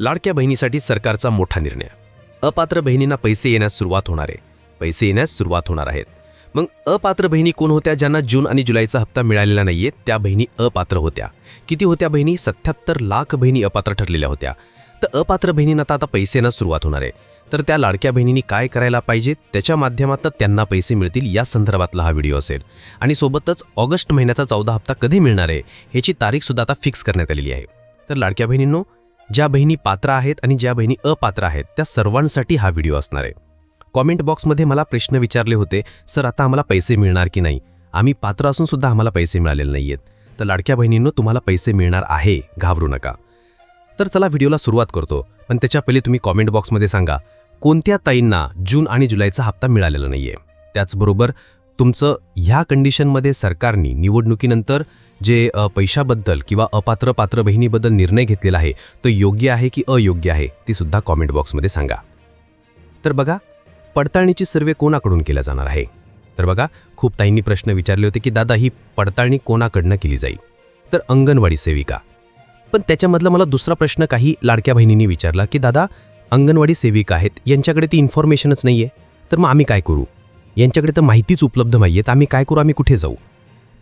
लाडक्या बहिणीसाठी सरकारचा मोठा निर्णय. अपात्र बहिणींना पैसे येण्यास सुरुवात होणार आहे. पैसे येण्यास सुरुवात होणार आहेत. मग अपात्र बहिणी कोण होत्या ज्यांना जून आणि जुलैचा हप्ता मिळालेला नाहीये? त्या बहिणी अपात्र होत्या. किती होत्या बहिणी? सत्याहत्तर लाख बहिणी अपात्र ठरलेल्या होत्या. तर अपात्र बहिणींना आता आता पैसे येण्यास सुरुवात होणार आहे. तर त्या लाडक्या बहिणींनी काय करायला पाहिजे? त्याच्या माध्यमातून त्यांना पैसे मिळतील या संदर्भातला हा व्हिडिओ असेल. आणि सोबतच ऑगस्ट महिन्याचा चौदा हप्ता कधी मिळणार आहे? ह्याची तारीखसुद्धा आता फिक्स करण्यात आलेली आहे. तर लाडक्या बहिणींनो ज्या बहिणी पात्र आहेत आणि ज्या बहिणी अपात्र आहेत त्या सर्वांसाठी हा व्हिडिओ असणार आहे. कॉमेंट बॉक्समध्ये मला प्रश्न विचारले होते सर आता आम्हाला पैसे मिळणार की नाही? आम्ही पात्र असून सुद्धा आम्हाला पैसे मिळालेले नाही आहेत. तर लाडक्या बहिणींनो तुम्हाला पैसे मिळणार आहे घाबरू नका. तर चला व्हिडिओला सुरुवात करतो पण त्याच्या पहिले तुम्ही कॉमेंट बॉक्समध्ये सांगा कोणत्या ताईंना जून आणि जुलैचा हप्ता मिळालेला नाही आहे त्याचबरोबर तुमचं ह्या कंडिशनमध्ये सरकारने निवडणुकीनंतर जे पैशाबद्दल किंवा अपात्र पात्र बहिणीबद्दल निर्णय घेतलेला आहे तो योग्य आहे की अयोग्य आहे ती सुद्धा कॉमेंट बॉक्समध्ये सांगा. तर बघा पडताळणीची सर्वे कोणाकडून केल्या जाणार आहे? तर बघा खूप ताईंनी प्रश्न विचारले होते की दादा ही पडताळणी कोणाकडनं केली जाईल? तर अंगणवाडी सेविका. पण त्याच्यामधला मला दुसरा प्रश्न काही लाडक्या बहिणींनी विचारला की दादा अंगणवाडी सेविका आहेत यांच्याकडे ती इन्फॉर्मेशनच नाही आहे तर मग आम्ही काय करू? यांच्याकडे तर माहितीच उपलब्ध नाही आहे तर आम्ही काय करू आम्ही कुठे जाऊ?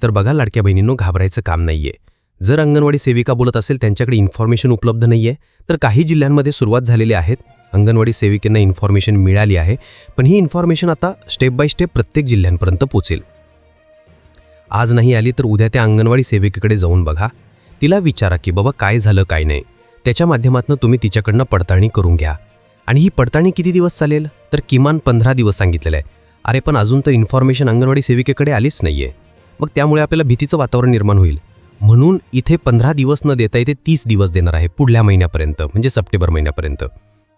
तर बघा लाडक्या बहिणींनो घाबरायचं काम नाही आहे जर अंगणवाडी सेविका बोलत असेल त्यांच्याकडे इन्फॉर्मेशन उपलब्ध नाही आहे तर काही जिल्ह्यांमध्ये सुरुवात झालेली आहेत. अंगणवाडी सेविकांना इन्फॉर्मेशन मिळाली आहे पण ही इन्फॉर्मेशन आता स्टेप बाय स्टेप प्रत्येक जिल्ह्यांपर्यंत पोचेल आज नाही आली तर उद्या त्या अंगणवाडी सेविकेकडे जाऊन बघा. तिला विचारा की बाबा काय झालं काय नाही? त्याच्या माध्यमातून तुम्ही तिच्याकडनं पडताळणी करून घ्या. आणि ही पडताळणी किती दिवस चालेल? तर किमान पंधरा दिवस सांगितलेलं आहे. अरे पण अजून तर इन्फॉर्मेशन अंगणवाडी सेविकेकडे आलीच नाही आहे मग त्यामुळे आपल्याला भीतीचं वातावरण निर्माण होईल. म्हणून इथे पंधरा दिवस न देता इथे तीस दिवस देणार आहे पुढल्या महिन्यापर्यंत म्हणजे सप्टेंबर महिन्यापर्यंत.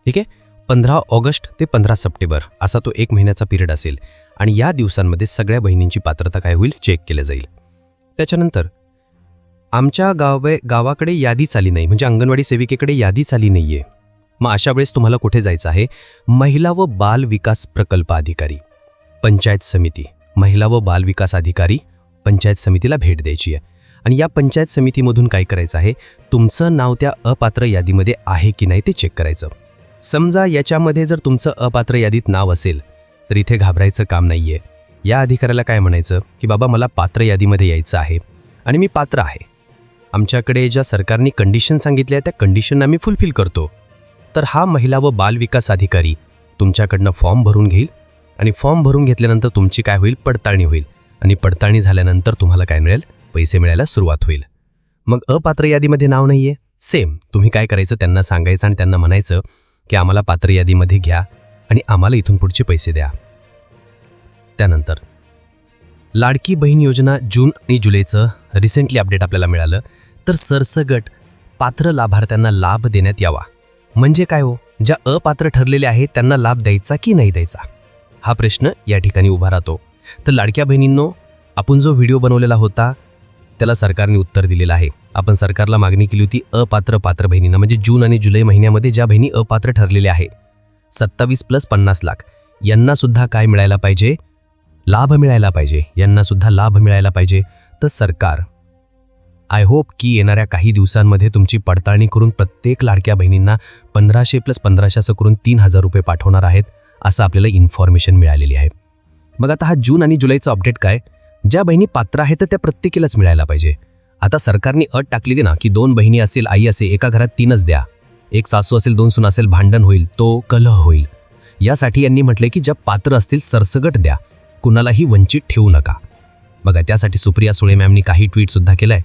ठीक आहे? पंधरा ऑगस्ट ते पंधरा सप्टेंबर असा तो एक महिन्याचा पिरियड असेल आणि या दिवसांमध्ये सगळ्या बहिणींची पात्रता काय होईल? चेक केलं जाईल. त्याच्यानंतर आमच्या गावे गावाकडे यादीच आली नाही म्हणजे अंगणवाडी सेविकेकडे यादीच आली नाही आहे मग अशा वेळेस तुम्हाला कुठे जायचं आहे? महिला व बाल विकास प्रकल्प अधिकारी पंचायत समिती महिला व बाल विकास अधिकारी पंचायत समितीला भेट द्यायची आहे. आणि या पंचायत समितीमधून काय करायचं आहे? तुमचं नाव त्या अपात्र यादीमध्ये आहे की नाही ते चेक करायचं. समजा याच्यामध्ये जर तुमचं अपात्र यादीत नाव असेल तर इथे घाबरायचं काम नाही आहे या अधिकाऱ्याला काय म्हणायचं? की बाबा मला पात्र यादीमध्ये यायचं आहे आणि मी पात्र आहे. आमच्याकडे ज्या सरकारने कंडिशन सांगितल्या त्या कंडिशन आम्ही फुलफिल करतो. तर हा महिला व बाल विकास अधिकारी तुमच्याकडनं फॉर्म भरून घेईल आणि फॉर्म भरून घेतल्यानंतर तुमची काय होईल? पडताळणी होईल. आणि पडताळणी झाल्यानंतर तुम्हाला काय मिळेल? पैसे मिळायला सुरुवात होईल. मग अपात्र यादीमध्ये नाव नाही आहे सेम तुम्ही काय करायचं त्यांना सांगायचं आणि त्यांना म्हणायचं की आम्हाला पात्र यादीमध्ये घ्या आणि आम्हाला इथून पुढचे पैसे द्या. त्यानंतर लाडकी बहीण योजना जून आणि जुलैचं रिसेंटली अपडेट आपल्याला मिळालं. तर सरसगट पात्र लाभार्थ्यांना लाभ देण्यात यावा. म्हणजे काय हो? ज्या अपात्र ठरलेले आहेत त्यांना लाभ द्यायचा की नाही द्यायचा? हा प्रश्न या ठिकाणी उभा राहतो. तर लाडक्या बहिणींनो आपण जो व्हिडिओ बनवलेला होता त्याला सरकारने उत्तर दिलेलं आहे. आपण सरकारला मागणी केली होती अपात्र पात्र बहिणींना. म्हणजे जून आणि जुलै महिन्यामध्ये ज्या बहिणी अपात्र ठरलेल्या आहे सत्तावीस प्लस पन्नास लाख यांना सुद्धा काय मिळायला पाहिजे? लाभ मिळायला पाहिजे. यांना सुद्धा लाभ मिळायला पाहिजे. तर सरकार आय होप की येणाऱ्या काही दिवसांमध्ये तुमची पडताळणी करून प्रत्येक लाडक्या बहिणींना पंधराशे प्लस पंधराशे असं करून तीन हजार रुपये पाठवणार आहेत असं आपल्याला इन्फॉर्मेशन मिळालेली आहे. मग आता हा जून आणि जुलैचा अपडेट काय? ज्या बहिणी पात्र आहेत तर त्या प्रत्येकीलाच मिळायला पाहिजे. आता सरकारने अट टाकली दे ना की दोन बहिणी असेल आई असेल एका घरात तीनच द्या. एक सासू असेल दोन सून असेल भांडण होईल तो कलह होईल. यासाठी यांनी म्हटले की ज्या पात्र असतील सरसगट द्या. कुणालाही वंचित ठेवू नका. बघा त्यासाठी सुप्रिया सुळे मॅमनी काही ट्विटसुद्धा केलंय.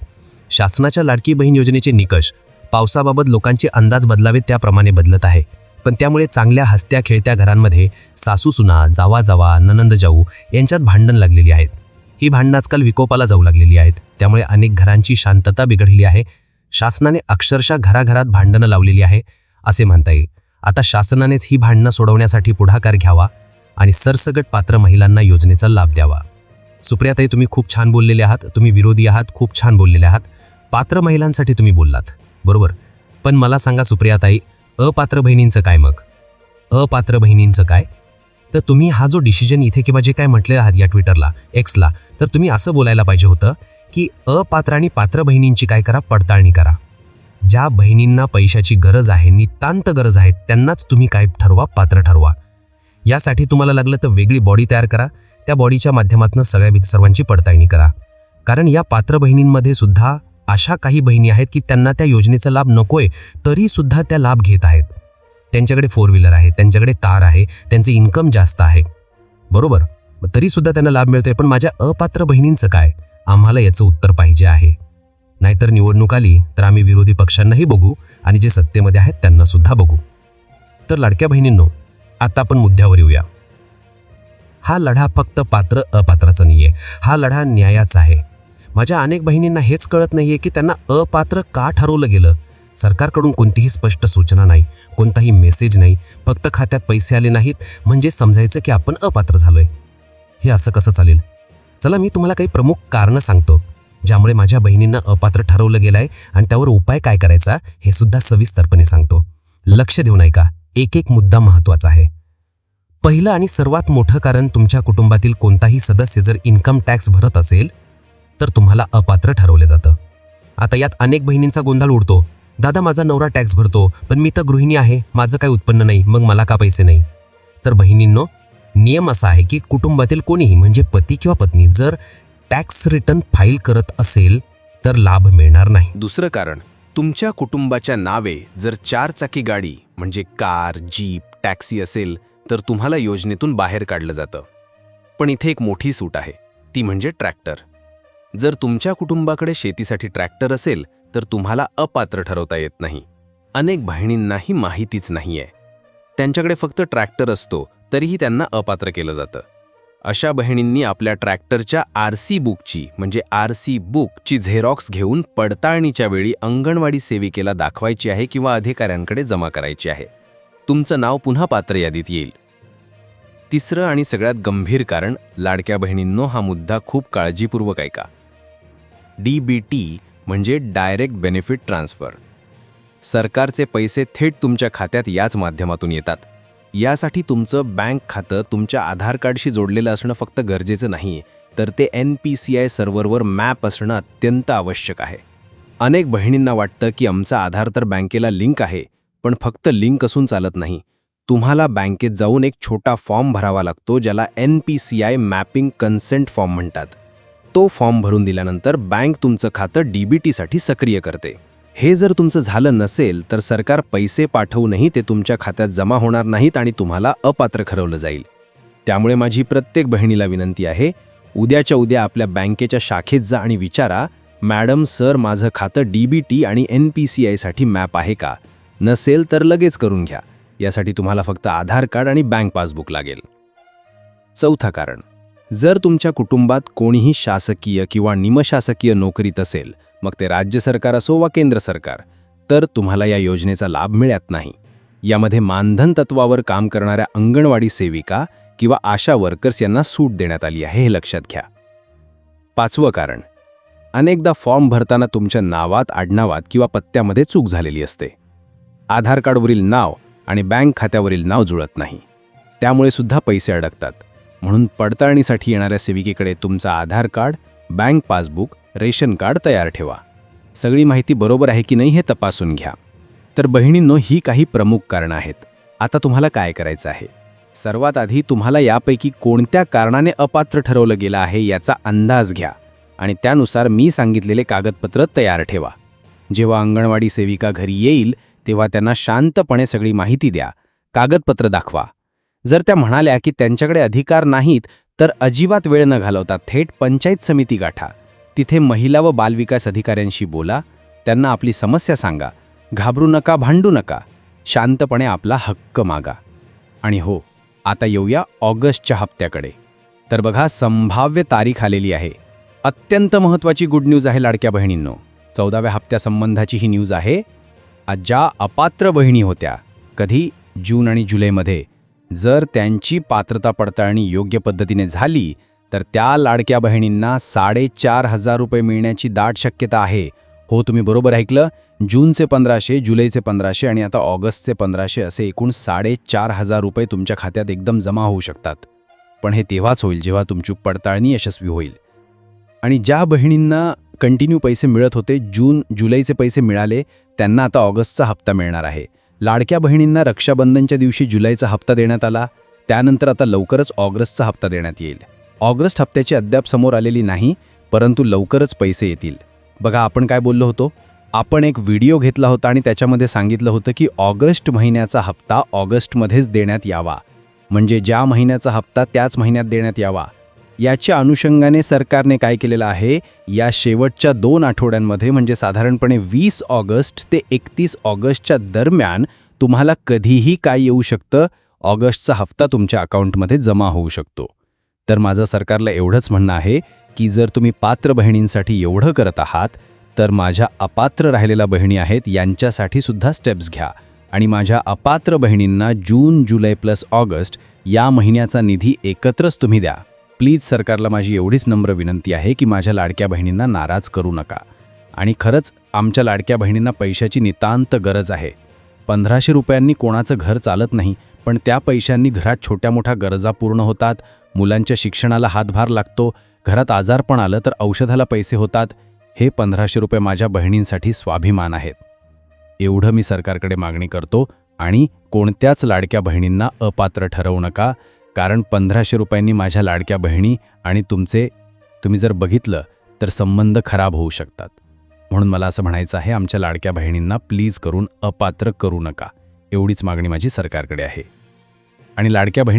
शासनाच्या लाडकी बहीण योजनेचे निकष पावसाबाबत लोकांचे अंदाज बदलावेत त्याप्रमाणे बदलत आहे. पण त्यामुळे चांगल्या हसत्या खेळत्या घरांमध्ये सासू सुना जावा जावा ननंद जाऊ यांच्यात भांडण लागलेली आहेत. ही भांडणं आजकाल विकोपाला जाऊ लागलेली आहेत. त्यामुळे अनेक घरांची शांतता बिघडलेली आहे. शासनाने अक्षरशः घराघरात भांडणं लावलेली आहे असे म्हणता येईल. आता शासनानेच ही भांडणं सोडवण्यासाठी पुढाकार घ्यावा आणि सरसगट पात्र महिलांना योजनेचा लाभ द्यावा. सुप्रियाताई तुम्ही खूप छान बोललेले आहात. तुम्ही विरोधी आहात. खूप छान बोललेले आहात. पात्र महिलांसाठी तुम्ही बोललात. बरोबर. पण मला सांगा सुप्रियाताई अपात्र बहिणींचं काय मग? अपात्र बहिणींचं काय? तर तुम्ही हा जो डिसिजन इथे किंवा जे काय म्हटले आहात या ट्विटरला एक्सला तर तुम्ही असं बोलायला पाहिजे होतं की अपात्र आणि पात्र बहिणींची काय करा? पडताळणी करा. ज्या बहिणींना पैशाची गरज आहे नितांत गरज आहे त्यांनाच तुम्ही काय ठरवा? पात्र ठरवा. यासाठी तुम्हाला लागलं तर वेगळी बॉडी तयार करा. त्या बॉडीच्या माध्यमातून सगळ्या सर्वांची पडताळणी करा. कारण या पात्र बहिणींमध्ये सुद्धा अशा काही बहिणी आहेत की त्यांना त्या योजनेचा लाभ नकोय तरी सुद्धा त्या लाभ घेत आहेत. त्यांच्याकडे फोर व्हीलर आहे त्यांच्याकडे तार आहे त्यांचे इन्कम जास्त आहे. बरोबर? तरीसुद्धा तरी सुद्धा त्यांना लाभ मिळतोय पण माझ्या अपात्र बहिणींचं काय? आम्हाला याचं उत्तर पाहिजे आहे. नाहीतर निवडणूक आली तर आम्ही विरोधी पक्षांनाही बघू आणि जे सत्तेमध्ये आहेत त्यांना सुद्धा बघू. तर लाडक्या बहिणींनो आता आपण मुद्द्यावर येऊया. हा लढा फक्त पात्र अपात्राचा नाहीये. हा लढा न्यायाचा आहे. माझ्या अनेक बहिणींना हेच कळत नाहीये की त्यांना अपात्र का ठरवलं गेलं? सरकारकडून कोणतीही स्पष्ट सूचना नाही कोणताही मेसेज नाही फक्त खात्यात पैसे आले नाहीत म्हणजे समजायचं की आपण अपात्र झालोय. हे असं कसं चालेल? चला मी तुम्हाला काही प्रमुख कारणं सांगतो ज्यामुळे माझ्या बहिणींना अपात्र ठरवलं गेलं आहे आणि त्यावर उपाय काय करायचा हे सुद्धा सविस्तरपणे सांगतो. लक्ष देऊ नये का एक एक मुद्दा महत्त्वाचा आहे. पहिलं आणि सर्वात मोठं कारण तुमच्या कुटुंबातील कोणताही सदस्य जर इन्कम टॅक्स भरत असेल तर तुम्हाला अपात्र ठरवलं जातं. आता यात अनेक बहिणींचा गोंधळ उडतो. दादा माझा नवरा टॅक्स भरतो पण मी तर गृहिणी आहे माझं काही उत्पन्न नाही मग मला का पैसे नाही? तर बहिणींनो नियम असा आहे की कुटुंबातील कोणीही म्हणजे पती किंवा पत्नी जर टॅक्स रिटर्न फाईल करत असेल तर लाभ मिळणार नाही. दुसरं कारण तुमच्या कुटुंबाच्या नावे जर चार चाकी गाडी म्हणजे कार जीप टॅक्सी असेल तर तुम्हाला योजनेतून बाहेर काढलं जातं. पण इथे एक मोठी सूट आहे ती म्हणजे ट्रॅक्टर. जर तुमच्या कुटुंबाकडे शेतीसाठी ट्रॅक्टर असेल तर तुम्हाला अपात्र ठरवता येत नाही. अनेक बहिणींनाही माहितीच नाहीये. त्यांच्याकडे फक्त ट्रॅक्टर असतो तरीही त्यांना अपात्र केलं जातं. अशा बहिणींनी आपल्या ट्रॅक्टरच्या आर सी बुकची म्हणजे आर सी बुकची झेरॉक्स घेऊन पडताळणीच्या वेळी अंगणवाडी सेविकेला दाखवायची आहे किंवा अधिकाऱ्यांकडे जमा करायची आहे. तुमचं नाव पुन्हा पात्र यादीत येईल. तिसरं आणि सगळ्यात गंभीर कारण लाडक्या बहिणींनो हा मुद्दा खूप काळजीपूर्वक ऐका. डी बी टी म्हणजे डायरेक्ट बेनिफिट ट्रान्सफर सरकारचे पैसे थेट तुमच्या खात्यात याच माध्यमातून येतात. यासाठी तुमचं बँक खातं तुमच्या आधार कार्डशी जोडलेलं असणं फक्त गरजेचं नाही तर ते एन पी सी आय सर्व्हरवर मॅप असणं अत्यंत आवश्यक आहे. अनेक बहिणींना वाटतं की आमचा आधार तर बँकेला लिंक आहे पण फक्त लिंक असून चालत नाही. तुम्हाला बँकेत जाऊन एक छोटा फॉर्म भरावा लागतो ज्याला N P C I mapping consent form म्हणतात. तो फॉर्म भरून दिल्यानंतर बँक तुमचं खातं डी बी टीसाठी सक्रिय करते. हे जर तुमचं झालं नसेल तर सरकार पैसे पाठवूनही ते तुमच्या खात्यात जमा होणार नाहीत आणि तुम्हाला अपात्र ठरवलं जाईल. त्यामुळे माझी प्रत्येक बहिणीला विनंती आहे उद्याच्या उद्या आपल्या बँकेच्या शाखेत जा आणि विचारा मॅडम सर माझं खातं डी बी टी आणि एन पी सी आयसाठी मॅप आहे का? नसेल तर लगेच करून घ्या. यासाठी तुम्हाला फक्त आधार कार्ड आणि बँक पासबुक लागेल. चौथा कारण जर तुमच्या कुटुंबात कोणीही शासकीय किंवा निमशासकीय नोकरीत असेल मग ते राज्य सरकार असो वा केंद्र सरकार तर तुम्हाला या योजनेचा लाभ मिळत नाही. यामध्ये मानधन तत्वावर काम करणाऱ्या अंगणवाडी सेविका किंवा आशा वर्कर्स यांना सूट देण्यात आली आहे हे लक्षात घ्या. पाचवं कारण अनेकदा फॉर्म भरताना तुमच्या नावात आडनावात किंवा पत्त्यामध्ये चूक झालेली असते. आधार कार्डवरील नाव आणि बँक खात्यावरील नाव जुळत नाही. त्यामुळे सुद्धा पैसे अडकतात. म्हणून पडताळणीसाठी येणाऱ्या सेविकेकडे तुमचा Aadhaar card bank passbook ration card तयार ठेवा. सगळी माहिती बरोबर आहे की नाही हे तपासून घ्या. तर बहिणींनो ही काही प्रमुख कारणं आहेत. आता तुम्हाला काय करायचं आहे? सर्वात आधी तुम्हाला यापैकी कोणत्या कारणाने अपात्र ठरवलं गेलं आहे याचा अंदाज घ्या आणि त्यानुसार मी सांगितलेले कागदपत्र तयार ठेवा. जेव्हा अंगणवाडी सेविका घरी येईल तेव्हा त्यांना शांतपणे सगळी माहिती द्या. कागदपत्र दाखवा. जर त्या म्हणाल्या की त्यांच्याकडे अधिकार नाहीत तर अजिबात वेळ न घालवता थेट पंचायत समिती गाठा. तिथे महिला व बालविकास अधिकाऱ्यांशी बोला. त्यांना आपली समस्या सांगा. घाबरू नका भांडू नका. शांतपणे आपला हक्क मागा. आणि हो आता येऊया ऑगस्टच्या हप्त्याकडे. तर बघा संभाव्य तारीख आलेली आहे. अत्यंत महत्त्वाची गुड न्यूज आहे लाडक्या बहिणींनो. चौदाव्या हप्त्यासंबंधाची ही न्यूज आहे. आज ज्या अपात्र बहिणी होत्या. कधी? जून आणि जुलैमध्ये. जर त्यांची पात्रता पडताळणी योग्य पद्धतीने झाली तर त्या लाडक्या बहिणींना साडेचार हजार रुपये मिळण्याची दाट शक्यता आहे. हो तुम्ही बरोबर ऐकलं. जूनचे पंधराशे जुलैचे पंधराशे आणि आता ऑगस्टचे पंधराशे असे एकूण साडेचार हजार रुपये तुमच्या खात्यात एकदम जमा होऊ शकतात. पण हे तेव्हाच होईल जेव्हा तुमची पडताळणी यशस्वी होईल. आणि ज्या बहिणींना कंटिन्यू पैसे मिळत होते जून जुलैचे पैसे मिळाले त्यांना आता ऑगस्टचा हप्ता मिळणार आहे. लाडक्या बहिणींना रक्षाबंधनच्या दिवशी जुलैचा हप्ता देण्यात आला. त्यानंतर आता लवकरच ऑगस्टचा हप्ता देण्यात येईल. ऑगस्ट हप्त्याची अद्याप समोर आलेली नाही परंतु लवकरच पैसे येतील. बघा आपण काय बोललो होतो? आपण एक व्हिडिओ घेतला होता आणि त्याच्यामध्ये सांगितलं होतं की ऑगस्ट महिन्याचा हप्ता ऑगस्टमध्येच देण्यात यावा. म्हणजे ज्या महिन्याचा हप्ता त्याच महिन्यात देण्यात यावा. याच्या अनुषंगाने सरकारने काय केलेलं आहे? या शेवटच्या दोन आठवड्यांमध्ये म्हणजे साधारणपणे वीस ऑगस्ट ते एकतीस ऑगस्टच्या दरम्यान तुम्हाला कधीही काय येऊ शकतं? ऑगस्टचा हप्ता तुमच्या अकाउंटमध्ये जमा होऊ शकतो. तर माझं सरकारला एवढंच म्हणणं आहे की जर तुम्ही पात्र बहिणींसाठी एवढं करत आहात तर माझ्या अपात्र राहिलेल्या बहिणी आहेत यांच्यासाठी सुद्धा स्टेप्स घ्या. आणि माझ्या अपात्र बहिणींना जून जुलै प्लस ऑगस्ट या महिन्याचा निधी एकत्रच तुम्ही द्या. प्लीज सरकारला माझी एवढीच नम्र विनंती आहे की माझ्या लाडक्या बहिणींना नाराज करू नका. आणि खरंच आमच्या लाडक्या बहिणींना पैशाची नितांत गरज आहे. पंधराशे रुपयांनी कोणाचं घर चालत नाही पण त्या पैशांनी घरात छोट्या मोठ्या गरजा पूर्ण होतात मुलांच्या शिक्षणाला हातभार लागतो घरात आजारपण आलं तर औषधाला पैसे होतात हे पंधराशे रुपये माझ्या बहिणींसाठी स्वाभिमान आहेत. एवढं मी सरकारकडे मागणी करतो आणि कोणत्याच लाडक्या बहिणींना अपात्र ठरवू नका. कारण पंधराशे रुपयांनी माझ्या लाडक्या बहिणी आणि तुमचे तुम्ही जर बघितलं तर संबंध खराब होऊ शकतात. म्हणून मला असं म्हणायचं आहे आमच्या लाडक्या बहिणींना प्लीज करून अपात्र करू नका. एवढीच मागणी माझी सरकारकडे आहे. आणि लाडक्या बहिणी